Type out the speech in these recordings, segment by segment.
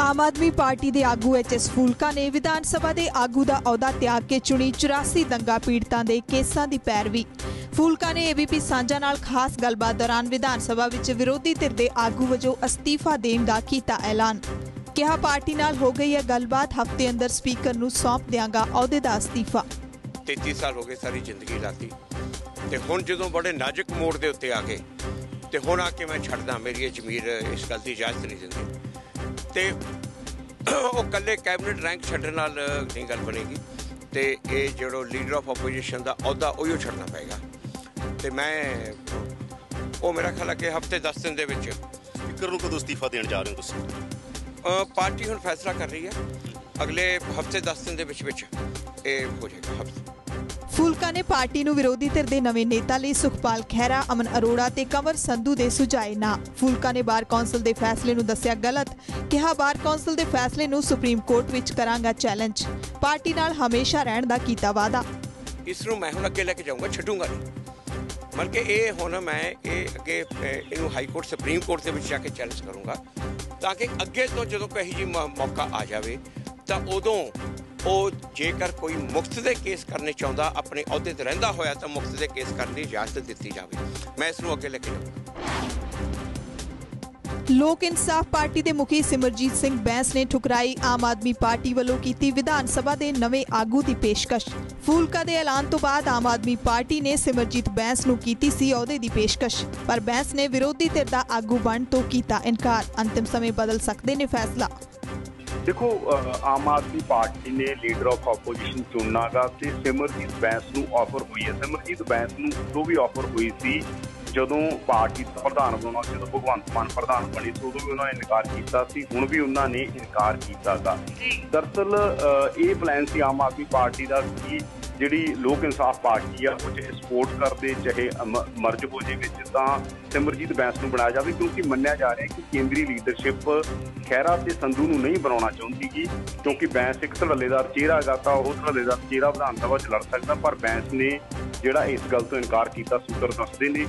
ਆਮ Aadmi party ਦੇ ਆਗੂ HS Phoolka ਨੇ ਵਿਧਾਨ ਸਭਾ ਦੇ ਆਗੂ ਦਾ ਅਹੁਦਾ ਤਿਆਗ ਕੇ ਚੁਣੀ 84 ਦੰਗਾ ਪੀੜਤਾਂ ਦੇ ਕੇਸਾਂ ਦੀ ਪੈਰਵੀ। ਫੂਲਕਾ ਨੇ ਏਬੀਪੀ ਸਾਂਝਾ ਨਾਲ ਖਾਸ ਗੱਲਬਾਤ ਦੌਰਾਨ ਵਿਧਾਨ ਸਭਾ ਵਿੱਚ ਵਿਰੋਧੀ ਧਿਰ ਦੇ ਆਗੂ ਵਜੋਂ ਅਸਤੀਫਾ ਦੇਣ ਦਾ ਕੀਤਾ ਐਲਾਨ। ਕਿਹਾ, ਪਾਰਟੀ ਨਾਲ ਹੋ ਗਈ ਹੈ ਗੱਲਬਾਤ ਹਫ਼ਤੇ ਅੰਦਰ ਸਪੀਕਰ ਨੂੰ ਸੌਂਪ ਦਿਆਂਗਾ ਅਹੁਦੇ ਦਾ ਅਸਤੀਫਾ। 33 ਸਾਲ ਹੋ ਗਏ ਸਾਰੀ ਜ਼ਿੰਦਗੀ ਲਾਤੀ। ਤੇ ਹੁਣ ਜਦੋਂ ਬੜੇ ਨਾਜ਼ੁਕ ਮੋੜ ਦੇ ਉੱਤੇ ਆ ਗਏ, ਤੇ ਹੁਣ ਆ ਕੇ ਮੈਂ ਛੱਡਦਾ, ਮੇਰੀ ਜ਼ਮੀਰ ਇਸ ਗੱਲ ਦੀ ਇਜਾਜ਼ਤ ਨਹੀਂ ਦਿੰਦੀ। ਤੇ ਉਹ ਕੱਲੇ ਕੈਬਨਿਟ ਰੈਂਕ ਛੱਡਣ ਨਾਲ ਨਹੀਂ ਗੱਲ ਬਣੇਗੀ। ਤੇ ਇਹ ਜਿਹੜਾ ਲੀਡਰ ਆਫ ਆਪੋਜੀਸ਼ਨ ਦਾ ਅਹੁਦਾ ਉਹੀਓ ਛੱਡਣਾ ਪਏਗਾ। ਤੇ ਮੈਂ ਉਹ ਮੇਰਾ ਖਿਆਲ ਹੈ ਕਿ ਹਫ਼ਤੇ 10 ਦਿਨ ਦੇ ਵਿੱਚ। ਸਪੀਕਰ ਨੂੰ ਕਦੋਂ ਅਸਤੀਫਾ ਦੇਣ ਜਾ ਰਹੇ ਹੋ ਤੁਸੀਂ? ਪਾਰਟੀ ਹੁਣ ਫੈਸਲਾ ਕਰ ਰਹੀ ਹੈ। ਅਗਲੇ ਹਫ਼ਤੇ 10 ਦਿਨ ਦੇ ਵਿੱਚ ਵਿੱਚ ਇਹ ਹੋ ਜਾਏਗਾ ਹਫ਼ਤੇ। ਫੂਲਕਾ ਨੇ ਪਾਰਟੀ ਨੂੰ ਵਿਰੋਧੀ ਧਿਰ ਦੇ ਨਵੇਂ ਨੇਤਾ ਲਈ ਸੁਖਪਾਲ ਖਹਿਰਾ, ਅਮਨ ਅਰੋੜਾ ਤੇ ਕੰਵਰ ਸੰਧੂ ਦੇ ਸੁਝਾਏ ਨਾ। ਫੂਲਕਾ ਨੇ ਬਾਰ ਕੌਂਸਲ ਦੇ ਫੈਸਲੇ ਨੂੰ ਦੱਸਿਆ ਗਲਤ, ਕਿਹਾ ਬਾਰ ਕੌਂਸਲ ਦੇ ਫੈਸਲੇ ਨੂੰ ਸੁਪਰੀਮ ਕੋਰਟ ਵਿੱਚ ਕਰਾਂਗਾ ਚੈਲੰਜ। ਪਾਰਟੀ ਨਾਲ ਹਮੇਸ਼ਾ ਰਹਿਣ ਦਾ ਕੀਤਾ ਵਾਅਦਾ। ਇਸ ਨੂੰ ਮੈਂ ਹੁਣ ਅੱਗੇ ਲੈ ਕੇ ਜਾਊਂਗਾ, ਛੱਡੂੰਗਾ ਨਹੀਂ। ਬਲਕਿ ਇਹ ਹੁਣ ਮੈਂ ਇਹ ਅੱਗੇ ਇਹਨੂੰ ਹਾਈ ਕੋਰਟ, ਸੁਪਰੀਮ ਕੋਰਟ ਦੇ ਵਿੱਚ ਜਾ ਕੇ ਚੈਲੰਜ ਕਰੂੰਗਾ, ਤਾਂ ਕਿ ਅੱਗੇ ਤੋਂ ਜਦੋਂ ਕੋਈ ਜੀ ਮੌਕਾ ਆ ਜਾਵੇ ਤਾਂ ਉਦੋਂ ਉਹ ਜੇਕਰ ਕੋਈ ਮੁਫਤ ਦੇ ਕੇਸ ਕਰਨੇ ਚਾਹੁੰਦਾ, ਆਪਣੇ ਅਹੁਦੇ ਤੇ ਰਹਿੰਦਾ ਹੋਇਆ ਤਾਂ ਮੁਫਤ ਦੇ ਕੇਸ ਕਰਨ ਦੀ ਇਜਾਜ਼ਤ ਦਿੱਤੀ ਜਾਵੇ। ਮੈਂ ਇਸ ਨੂੰ ਅੱਗੇ ਲੈ ਕੇ ਜਾਊਂਗਾ ਲੋਕ ਇਨਸਾਫ ਪਾਰਟੀ ਦੇ ਮੁਖੀ ਸਿਮਰਜੀਤ ਸਿੰਘ ਬੈਂਸ ਨੇ ਠੁਕਰਾਈ ਆਮ ਆਦਮੀ ਪਾਰਟੀ ਵੱਲੋਂ ਕੀਤੀ ਵਿਧਾਨ ਸਭਾ ਦੇ ਨਵੇਂ ਆਗੂ ਦੀ ਪੇਸ਼ਕਸ਼। ਫੂਲਕਾ ਦੇ ਐਲਾਨ ਤੋਂ ਬਾਅਦ ਆਮ ਆਦਮੀ ਪਾਰਟੀ ਨੇ ਸਿਮਰਜੀਤ ਬੈਂਸ ਨੂੰ ਕੀਤੀ ਸੀ ਅਹੁਦੇ ਦੀ ਪੇਸ਼ਕਸ਼, ਪਰ ਬੈਂਸ ਨੇ ਵਿਰੋਧੀ ਧਿਰ ਦਾ ਆਗੂ ਬਣ ਤੋਂ ਕੀਤਾ ਇਨਕਾਰ। ਅੰਤਿਮ ਸਮੇਂ ਬਦਲ ਸਕਦੇ ਨੇ ਫੈਸਲਾ। ਦੇਖੋ ਆਮ ਆਦਮੀ ਪਾਰਟੀ ਨੇ ਲੀਡਰ ਆਫ ਆਪੋਜੀਸ਼ਨ ਚੁਣਨਾਗਾ ਤੇ ਸਿਮਰਜੀਤ ਬੈਂਸ ਨੂੰ ਆਫਰ ਹੋਈ ਹੈ। ਸਿਮਰਜੀਤ ਬੈਂਸ ਨੂੰ ਉਦੋਂ ਵੀ ਆਫਰ ਹੋਈ ਸੀ ਜਦੋਂ ਪਾਰਟੀ ਦਾ ਪ੍ਰਧਾਨ ਬਣਾਉਣਾ ਜਦੋਂ ਭਗਵੰਤ ਮਾਨ ਪ੍ਰਧਾਨ ਬਣੀ ਸੀ ਉਦੋਂ ਵੀ ਉਹਨਾਂ ਨੇ ਇਨਕਾਰ ਕੀਤਾ ਸੀ ਹੁਣ ਵੀ ਉਹਨਾਂ ਨੇ ਇਨਕਾਰ ਕੀਤਾਗਾ ਦਰਅਸਲ ਅਹ, ਇਹ ਪਲਾਨ ਸੀ ਆਮ ਆਦਮੀ ਪਾਰਟੀ ਦਾ ਕਿ ਜਿਹੜੀ ਲੋਕ ਇਨਸਾਫ ਪਾਰਟੀ ਆ, ਉਹ ਚਾਹੇ ਸਪੋਰਟ ਕਰਦੇ, ਚਾਹੇ ਮਰਜ ਹੋ ਜੇ ਵਿੱਚ ਤਾਂ ਸਿਮਰਜੀਤ ਬੈਂਸ ਨੂੰ ਬਣਾਇਆ ਜਾਵੇ, ਕਿਉਂਕਿ ਮੰਨਿਆ ਜਾ ਰਿਹਾ ਕਿ ਕੇਂਦਰੀ ਲੀਡਰਸ਼ਿਪ ਖਹਿਰਾ ਤੇ ਸੰਧੂ ਨੂੰ ਨਹੀਂ ਬਣਾਉਣਾ ਚਾਹੁੰਦੀ ਚਾਹੁੰਦੀਗੀ, ਕਿਉਂਕਿ ਬੈਂਸ ਇੱਕ ਧੜੱਲੇਦਾਰ ਚਿਹਰਾ ਹੈਗਾ ਤਾਂ ਉਹ ਧੜੱਲੇਦਾਰ ਚਿਹਰਾ ਵਿਧਾਨ ਸਭਾ 'ਚ ਲੜ ਸਕਦਾ, ਪਰ ਬੈਂਸ ਨੇ ਜਿਹੜਾ ਇਸ ਗੱਲ ਤੋਂ ਇਨਕਾਰ ਕੀਤਾ, ਸੂਤਰ ਦੱਸਦੇ ਨੇ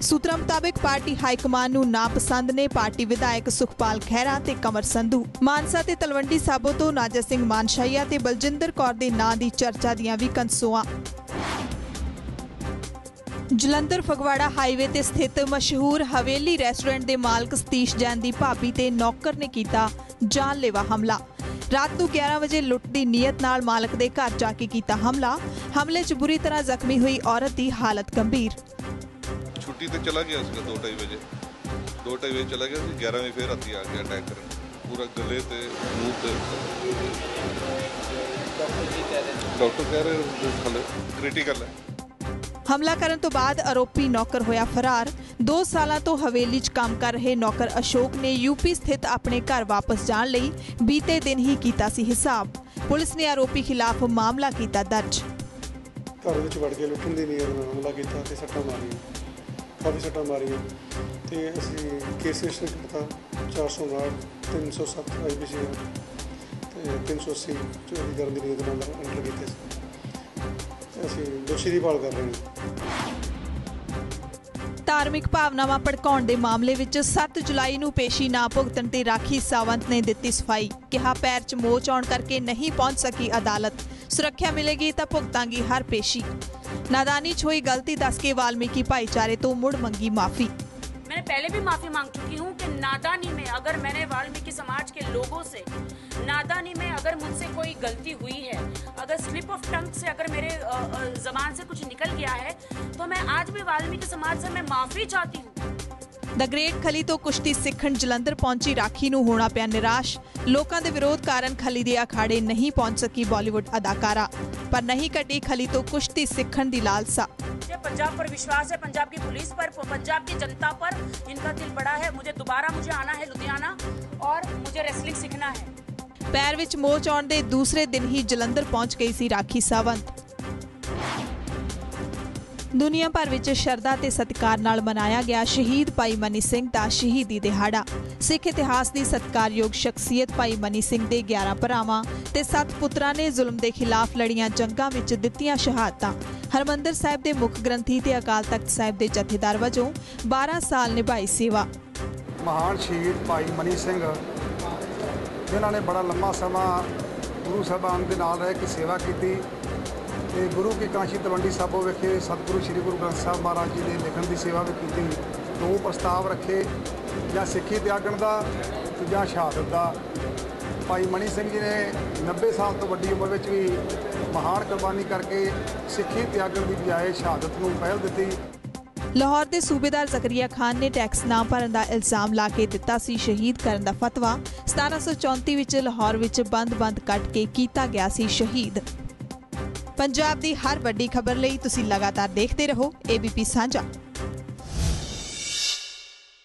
ਸੂਤਰਾਂ ਮੁਤਾਬਕ ਪਾਰਟੀ ਹਾਈ ਕਮਾਨ ਨੂੰ ਨਾਪਸੰਦ ਨੇ ਪਾਰਟੀ ਵਿਧਾਇਕ ਸੁਖਪਾਲ ਖਹਿਰਾ ਤੇ ਕਮਰ ਸੰਧੂ। ਮਾਨਸਾ ਤੇ ਤਲਵੰਡੀ ਸਾਬੋ ਤੋਂ ਨਾਜਾ ਸਿੰਘ ਮਾਨਸ਼ਾਹੀਆ ਤੇ ਬਲਜਿੰਦਰ ਕੌਰ ਦੇ ਨਾਂ ਦੀ ਚਰਚਾ ਦੀਆਂ ਵੀ ਕੰਸੋਆਂ ਜਲੰਧਰ ਫਗਵਾੜਾ ਹਾਈਵੇ ਤੇ ਸਥਿਤ ਮਸ਼ਹੂਰ ਹਵੇਲੀ ਰੈਸਟੋਰੈਂਟ ਦੇ ਮਾਲਕ ਸਤੀਸ਼ ਜੈਨ ਦੀ ਭਾਬੀ ਤੇ ਨੌਕਰ ਨੇ ਕੀਤਾ ਜਾਨਲੇਵਾ ਹਮਲਾ। ਰਾਤ ਨੂੰ 11 ਵਜੇ ਲੁੱਟ ਦੀ ਨੀਅਤ ਨਾਲ ਮਾਲਕ ਦੇ ਘਰ ਜਾ ਕੇ ਕੀਤਾ ਹਮਲਾ। ਹਮਲੇ 'ਚ ਬੁਰੀ ਤਰ੍ਹਾਂ ਜ਼ਖਮੀ ਹੋਈ ਔਰਤ ਦੀ ਹਾਲਤ ਗੰਭੀਰ। ਛੁੱਟੀ ਤੇ ਚਲਾ ਗਿਆ ਸੀਗਾ 2:30 ਵਜੇ। 2:30 ਵਜੇ ਚਲਾ ਗਿਆ ਸੀ 11 ਵਜੇ ਫੇਰ ਰਾਤੀ ਆ ਗਿਆ ਅਟੈਕ ਕਰਨ। ਪੂਰਾ ਗਲੇ ਤੇ ਮੂੰਹ ਤੇ। ਡਾਕਟਰ ਕਹਿ ਰਹੇ ਖਲੇ ਕ੍ਰਿਟੀਕਲ ਹੈ। ਹਮਲਾ ਕਰਨ ਤੋਂ ਬਾਅਦ ਆਰੋਪੀ ਨੌਕਰ ਹੋਇਆ ਫਰਾਰ। 2 ਸਾਲਾਂ ਤੋਂ ਹਵੇਲੀ 'ਚ ਕੰਮ ਕਰ ਰਹੇ ਨੌਕਰ ਅਸ਼ੋਕ ਨੇ ਯੂਪੀ ਸਥਿਤ ਆਪਣੇ ਘਰ ਵਾਪਸ ਜਾਣ ਲਈ ਬੀਤੇ ਦਿਨ ਹੀ ਕੀਤਾ ਸੀ ਹਿਸਾਬ। ਪੁਲਿਸ ਨੇ ਆਰੋਪੀ ਖਿਲਾਫ ਮਾਮਲਾ ਕੀਤਾ ਦਰਜ। ਘਰ ਵਿੱਚ ਵੜ ਕੇ ਲੁੱਟਣ ਦੀ ਨੀਅਤ ਨਾਲ ਹਮਲਾ ਕੀਤਾ ਤੇ ਸੱਟਾਂ ਮਾਰੀਆਂ। ਕਾਫੀ ਸੱਟਾਂ ਮਾਰੀਆਂ। ਤੇ ਅਸੀਂ ਕੇਸ ਰਜਿਸਟਰ ਕੀਤਾ। 459 307 ਆਈਪੀਸੀ ਤੇ 380 ਚੋਰੀ ਕਰਨ ਦੀ ਨੀਅਤ ਨਾਲ ਐਂਟਰ ਕੀਤੇ ਸੀ ਤੇ ਅਸੀਂ ਦੋਸ਼ੀ ਦੀ ਭਾਲ ਕਰ ਰਹੇ ਹਾਂ। ਧਾਰਮਿਕ ਭਾਵਨਾਵਾਂ ਭੜਕਾਉਣ ਦੇ ਮਾਮਲੇ ਵਿੱਚ 7 ਜੁਲਾਈ ਨੂੰ ਪੇਸ਼ੀ ਨਾ ਭੁਗਤਣ ਤੇ ਰਾਖੀ ਸਾਵੰਤ ਨੇ ਦਿੱਤੀ ਸਫ਼ਾਈ। ਕਿਹਾ ਪੈਰ 'ਚ ਮੋਚ ਆਉਣ ਕਰਕੇ ਨਹੀਂ ਪਹੁੰਚ ਸਕੀ ਅਦਾਲਤ। ਸੁਰੱਖਿਆ ਮਿਲੇਗੀ ਤਾਂ ਭੁਗਤਾਂਗੀ ਹਰ ਪੇਸ਼ੀ। ਨਾਦਾਨੀ 'ਚ ਹੋਈ ਗਲਤੀ ਦੱਸ ਕੇ ਵਾਲਮੀਕੀ ਭਾਈਚਾਰੇ ਤੋਂ ਮੁੜ ਮੰਗੀ ਮਾਫੀ। मैंने पहले भी माफी मांग चुकी हूँ कि नादानी में अगर मैंने वाल्मीकि समाज के लोगों से नादानी में अगर मुझसे कोई गलती हुई है अगर स्लिप ऑफ टंग से अगर मेरे अ, अ, जबान से कुछ निकल गया है तो मैं आज भी वाल्मीकि समाज से मैं माफी चाहती हूँ ਦ ਗ੍ਰੇਟ ਖਲੀ ਤੋਂ ਕੁਸ਼ਤੀ ਸਿੱਖਣ ਜਲੰਧਰ ਪਹੁੰਚੀ ਰਾਖੀ ਨੂੰ ਹੋਣਾ ਪਿਆ ਨਿਰਾਸ਼ ਲੋਕਾਂ ਦੇ ਵਿਰੋਧ ਕਾਰਨ ਖਲੀ ਦੇ ਅਖਾੜੇ ਨਹੀਂ ਪਹੁੰਚ ਸਕੀ ਬਾਲੀਵੁੱਡ ਅਦਾਕਾਰਾ ਪਰ ਨਹੀਂ ਘਟੀ ਖਲੀ ਤੋਂ ਕੁਸ਼ਤੀ ਸਿੱਖਣ ਦੀ ਲਾਲਸਾ मुझे पंजाब पर विश्वास है पंजाब की पुलिस पर पंजाब की जनता पर इनका दिल बड़ा है मुझे दोबारा मुझे आना है लुधियाना और मुझे रेसलिंग सीखना है ਪੈਰ ਵਿੱਚ ਮੋਚ ਆਉਣ ਦੇ ਦੂਸਰੇ ਦਿਨ ਹੀ ਜਲੰਧਰ ਪਹੁੰਚ ਗਈ ਸੀ ਰਾਖੀ ਸਾਵੰਤ ਦੁਨੀਆ ਭਰ ਵਿੱਚ ਸ਼ਰਧਾ ਤੇ ਸਤਿਕਾਰ ਨਾਲ ਮਨਾਇਆ ਗਿਆ ਸ਼ਹੀਦ ਭਾਈ ਮਨੀ ਸਿੰਘ ਦਾ ਸ਼ਹੀਦੀ ਦਿਹਾੜਾ ਸਿੱਖ ਇਤਿਹਾਸ ਦੀ ਸਤਿਕਾਰਯੋਗ ਸ਼ਖਸੀਅਤ ਭਾਈ ਮਨੀ ਸਿੰਘ ਦੇ 11 ਭਰਾਵਾਂ ਤੇ 7 ਪੁੱਤਰਾਂ ਨੇ ਜ਼ੁਲਮ ਦੇ ਖਿਲਾਫ ਲੜੀਆਂ ਜੰਗਾਂ ਵਿੱਚ ਦਿੱਤੀਆਂ ਸ਼ਹਾਦਤਾਂ ਹਰਮੰਦਰ ਸਾਹਿਬ ਦੇ ਮੁੱਖ ਗ੍ਰੰਥੀ ਤੇ ਅਕਾਲ ਤਖਤ ਸਾਹਿਬ ਦੇ ਜਥੇਦਾਰ ਵਜੋਂ 12 ਸਾਲ ਨਿਭਾਈ ਸੇਵਾ। ਮਹਾਨ ਸ਼ਹੀਦ ਭਾਈ ਮਨੀ ਸਿੰਘ, ਜਿਨ੍ਹਾਂ ਨੇ ਬੜਾ ਲੰਮਾ ਸਮਾਂ ਗੁਰੂ ਸਾਹਿਬਾਨ ਦੇ ਨਾਲ ਰਹਿ ਕੇ ਸੇਵਾ ਕੀਤੀ ਤੇ ਗੁਰੂ ਕੀ ਕਾਂਸ਼ੀ ਤਲਵੰਡੀ ਸਾਬੋ ਵਿਖੇ ਸਤਿਗੁਰੂ ਸ੍ਰੀ ਗੁਰੂ ਗ੍ਰੰਥ ਸਾਹਿਬ ਮਹਾਰਾਜ ਜੀ ਦੇ ਲਿਖਣ ਦੀ ਸੇਵਾ ਵੀ ਕੀਤੀ। ਦੋ ਪ੍ਰਸਤਾਵ ਰੱਖੇ, ਜਾਂ ਸਿੱਖੀ ਤਿਆਗਣ ਦਾ ਜਾਂ ਸ਼ਹਾਦਤ ਦਾ। ਭਾਈ ਮਣੀ ਸਿੰਘ ਜੀ ਨੇ 90 ਸਾਲ ਤੋਂ ਵੱਡੀ ਉਮਰ ਵਿੱਚ ਵੀ ਮਹਾਨ ਕੁਰਬਾਨੀ ਕਰਕੇ ਸਿੱਖੀ ਤਿਆਗਣ ਦੀ ਬਜਾਏ ਸ਼ਹਾਦਤ ਨੂੰ ਪਹਿਲ ਦਿੱਤੀ। ਲਾਹੌਰ ਦੇ ਸੂਬੇਦਾਰ ਜ਼ਕਰੀਆ ਖਾਨ ਨੇ ਟੈਕਸ ਨਾ ਭਰਨ ਦਾ ਇਲਜ਼ਾਮ ਲਾ ਕੇ ਦਿੱਤਾ ਸੀ ਸ਼ਹੀਦ ਕਰਨ ਦਾ ਫਤਵਾ। 1734 ਵਿੱਚ ਲਾਹੌਰ ਵਿੱਚ ਬੰਦ-ਬੰਦ ਕੱਟ ਕੇ ਕੀਤਾ ਗਿਆ ਸੀ ਸ਼ਹੀਦ। ਪੰਜਾਬ ਦੀ ਹਰ ਵੱਡੀ ਖਬਰ ਲਈ ਤੁਸੀਂ ਲਗਾਤਾਰ ਦੇਖਦੇ ਰਹੋ ABP ਸਾਂਝਾ।